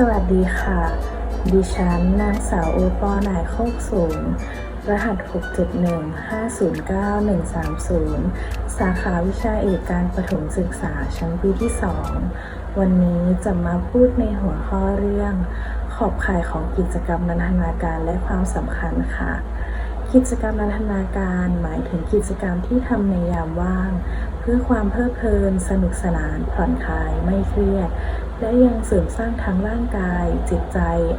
สวัสดีค่ะ ดิฉันนางสาวโอปอนายโคกสูง รหัส 671509130 สาขาวิชาเอกการประถมศึกษาชั้นปีที่ 2 วันนี้จะมาพูดในหัวข้อเรื่อง ขอบข่ายของกิจกรรมนันทนาการและความสำคัญค่ะกิจกรรมนันทนาการหมายถึงกิจกรรมที่ทำในยามว่าง เพื่อความเพลิดเพลิน สนุกสนานผ่อนคลายไม่เครียด และยังเสริมสร้างทั้งร่างกาย จิตใจ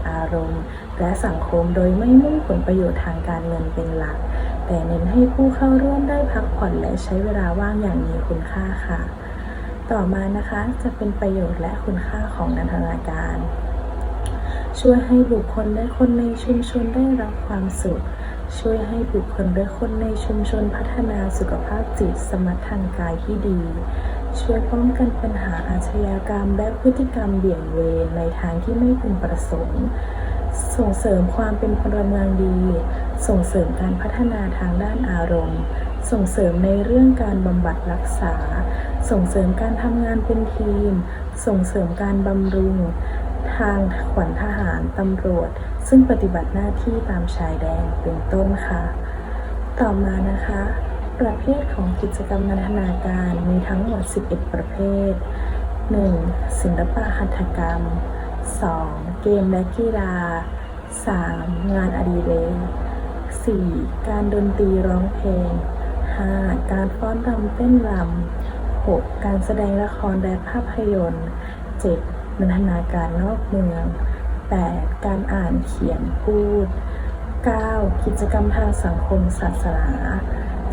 อารมณ์ และสังคมโดยไม่มุ่งผลประโยชน์ทางการเงินเป็นหลัก แต่เน้นให้ผู้เข้าร่วมได้พักผ่อนและใช้เวลาว่างอย่างมีคุณค่าค่ะ ต่อมานะคะจะเป็นประโยชน์และคุณค่าของนันทนาการ ช่วยให้บุคคลและคนในชุมชนได้รับความสุขช่วยให้บุคคลและคนในชุมชนพัฒนาสุขภาพจิตสมรรถทางกายที่ดี ช่วยป้องกันปัญหาอาชญากรรม และพฤติกรรมเบี่ยงเบนในทางที่ไม่พึงประสงค์ ส่งเสริมความเป็นพลเมืองดี ส่งเสริมการพัฒนาทางด้านอารมณ์ ส่งเสริมในเรื่องการบำบัดรักษา ส่งเสริมการทำงานเป็นทีม ส่งเสริมการบำรุง ทางขวัญทหารตำรวจ ซึ่งปฏิบัติหน้าที่ตามชายแดนเป็นต้นค่ะ ต่อมานะคะ ประเภทของกิจกรรมนันทนาการมีทั้งหมด 11 ประเภท 1. ศิลปะหัตถกรรม 2. เกมและกีฬา 3. งานอดิเรก 4. การดนตรีร้องเพลง 5. การฟ้อนรำเต้นรำ 6. การแสดงละครและภาพยนตร์ 7. นันทนาการนอกเมือง 8. การอ่านเขียนพูด 9. กิจกรรมทางสังคมศาสนา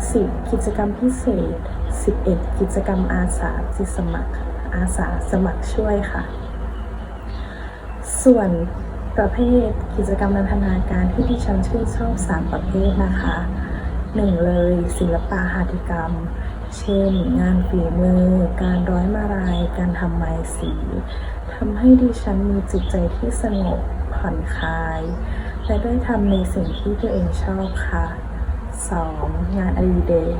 10. กิจกรรมพิเศษ 11. กิจกรรมอาสาจิตสมัครอาสาสมัครช่วยค่ะ ส่วนประเภทกิจกรรมนันทนาการที่ดิฉันชื่นชอบ 3 ประเภทนะคะ 1. เลยศิลปะหัตถกรรม เช่น งานฝีมือ การร้อยมาลาย การทำไม้สีทำให้ดิฉันมีจิตใจที่สงบผ่อนคลาย และได้ทำในสิ่งที่ตัวเองชอบค่ะ 2. งานอดิเรก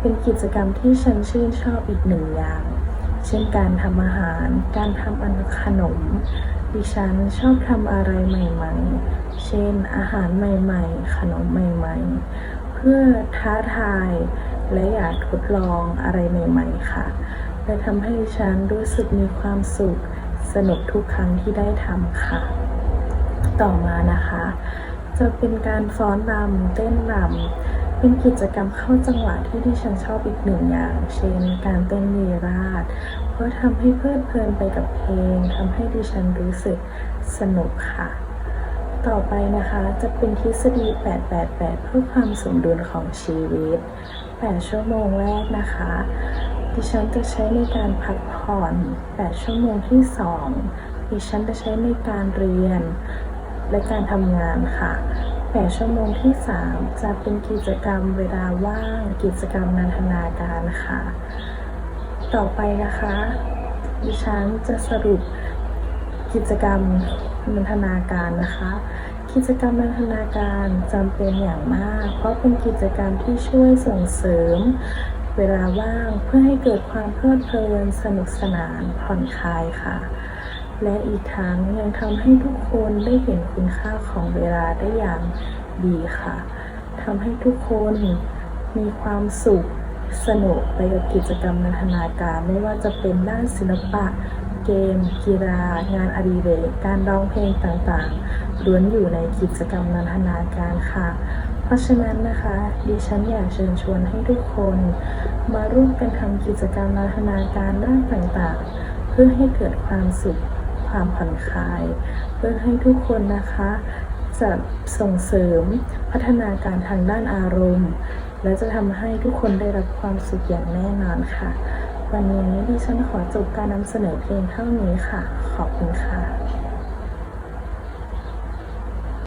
เป็นกิจกรรมที่ฉันชื่นชอบอีกหนึ่งอย่าง เช่นการทำอาหาร การทำอันขนม ดิฉันชอบทำอะไรใหม่ๆ เช่น อาหารใหม่ๆ ขนมใหม่ๆ เพื่อท้าทายและอยากทดลองอะไรใหม่ๆ ค่ะ และทำให้ดิฉันรู้สึกมีความสุขสนุกทุกครั้งที่ได้ทำค่ะ ต่อมานะคะ จะเป็นการฟ้อนรำเต้นรำเป็นกิจกรรมเข้าจังหวะที่ดิฉันชอบอีกหนึ่งอย่าง เช่น การเต้นวีราดเพราะทำให้เพลิดเพลินไปกับเพลงทำให้ดิฉันรู้สึกสนุกค่ะ ต่อไปนะคะจะเป็นทฤษฎี 888 เพื่อความสมดุลของชีวิต 8 ชั่วโมงแรกนะคะดิฉันจะใช้ในการพักผ่อน 8 ชั่วโมงที่ 2 ดิฉันจะใช้ในการเรียน และการทำงานค่ะ8ชั่วโมงที่ 3 จะเป็นกิจกรรมเวลาว่าง กิจกรรมนันทนาการค่ะ ต่อไปนะคะ ดิฉันจะสรุปกิจกรรมนันทนาการนะคะ กิจกรรมนันทนาการจำเป็นอย่างมาก เพราะเป็นกิจกรรมที่ช่วยส่งเสริม เวลาว่างเพื่อให้เกิดความเพลิดเพลินสนุกสนานผ่อนคลายค่ะ และอีกทั้งยังทำให้ทุกคนได้เห็นคุณค่าของเวลาได้อย่างดีค่ะทำให้ทุกคนมีความสุขสนุกไปกับกิจกรรมนันทนาการ ไม่ว่าจะเป็นด้านศิลปะ เกม กีฬา งานอดิเรกการร้องเพลงต่างๆล้วนอยู่ในกิจกรรมนันทนาการค่ะ เพราะฉะนั้นนะคะดิฉันอยากเชิญชวนให้ทุกคน มาร่วมกันทำกิจกรรมนันทนาการด้านต่างๆ เพื่อให้เกิดความสุข ความผ่อนคลาย เพื่อให้ทุกคนนะคะ จะส่งเสริมพัฒนาการทางด้านอารมณ์ และจะทำให้ทุกคนได้รับความสุขอย่างแน่นอนค่ะ วันนี้ดิฉันขอจบการนำเสนอเพลงเท่านี้ค่ะ ขอบคุณค่ะ